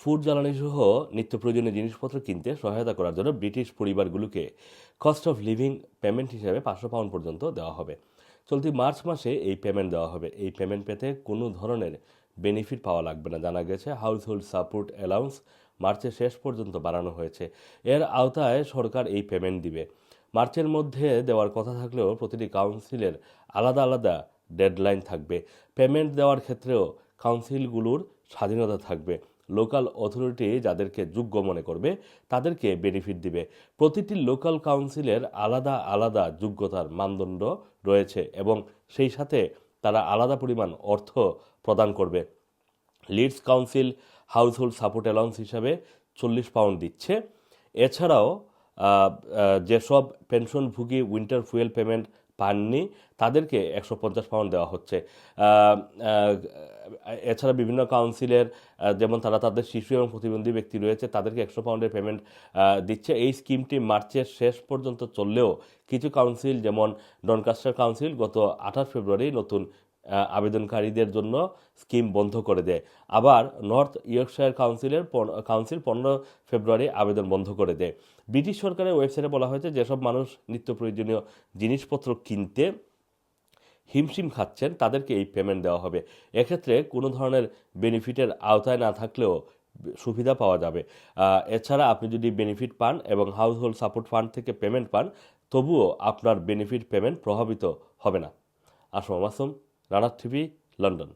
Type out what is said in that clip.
Food জ্বালানি সহ নিত্য প্রয়োজনীয় জিনিসপত্র কিনতে সহায়তা করার জন্য ব্রিটিশ পরিবারগুলোকে কস্ট অফ লিভিং পেমেন্ট হিসেবে পাঁচশো পাউন্ড পর্যন্ত দেওয়া হবে। চলতি মার্চ মাসে এই পেমেন্ট দেওয়া হবে। এই পেমেন্ট পেতে কোনো ধরনের বেনিফিট পাওয়া লাগবে না। জানা গেছে হাউস হোল্ড সাপোর্ট অ্যালাউন্স মার্চের শেষ পর্যন্ত বাড়ানো হয়েছে। এর আওতায় সরকার এই পেমেন্ট দিবে। মার্চের মধ্যে দেওয়ার কথা থাকলেও প্রতিটি কাউন্সিলের আলাদা আলাদা ডেডলাইন থাকবে। পেমেন্ট দেওয়ার ক্ষেত্রেও কাউন্সিলগুলোর স্বাধীনতা থাকবে। লোকাল অথরিটি যাদেরকে যোগ্য মনে করবে, তাদেরকে বেনিফিট দিবে। প্রতিটি লোকাল কাউন্সিলের আলাদা আলাদা যোগ্যতার মানদণ্ড রয়েছে এবং সেই সাথে তারা আলাদা পরিমাণ অর্থ প্রদান করবে। Leeds council household support allowance হিসাবে চল্লিশ পাউন্ড দিচ্ছে। এছাড়াও যেসব পেনশনভোগী উইন্টার ফুয়েল পেমেন্ট পাননি, তাদেরকে একশো পঞ্চাশ পাউন্ড দেওয়া হচ্ছে। এছাড়া বিভিন্ন কাউন্সিলের যেমন তারা তাদের শিশু এবং প্রতিবন্ধী ব্যক্তি রয়েছে, তাদেরকে একশো পাউন্ডের পেমেন্ট দিচ্ছে। এই স্কিমটি মার্চের শেষ পর্যন্ত চললেও কিছু কাউন্সিল যেমন ডনকাস্টার কাউন্সিল গত আঠাশ ফেব্রুয়ারি নতুন আবেদনকারীদের জন্য স্কিম বন্ধ করে দেয়। আবার নর্থ ইয়র্কশায়ার কাউন্সিলের কাউন্সিল পনেরো ফেব্রুয়ারি আবেদন বন্ধ করে দেয়। ব্রিটিশ সরকারের ওয়েবসাইটে বলা হয়েছে, যেসব মানুষ নিত্য প্রয়োজনীয় জিনিসপত্র কিনতে হিমশিম খাচ্ছেন, তাদেরকে এই পেমেন্ট দেওয়া হবে। এক্ষেত্রে কোনো ধরনের বেনিফিটের আওতায় না থাকলেও সুবিধা পাওয়া যাবে। এছাড়া আপনি যদি বেনিফিট পান এবং হাউস হোল্ড সাপোর্ট ফান্ড থেকে পেমেন্ট পান, তবুও আপনার বেনিফিট পেমেন্ট প্রভাবিত হবে না। আসম মাসুম 라라TV 런던.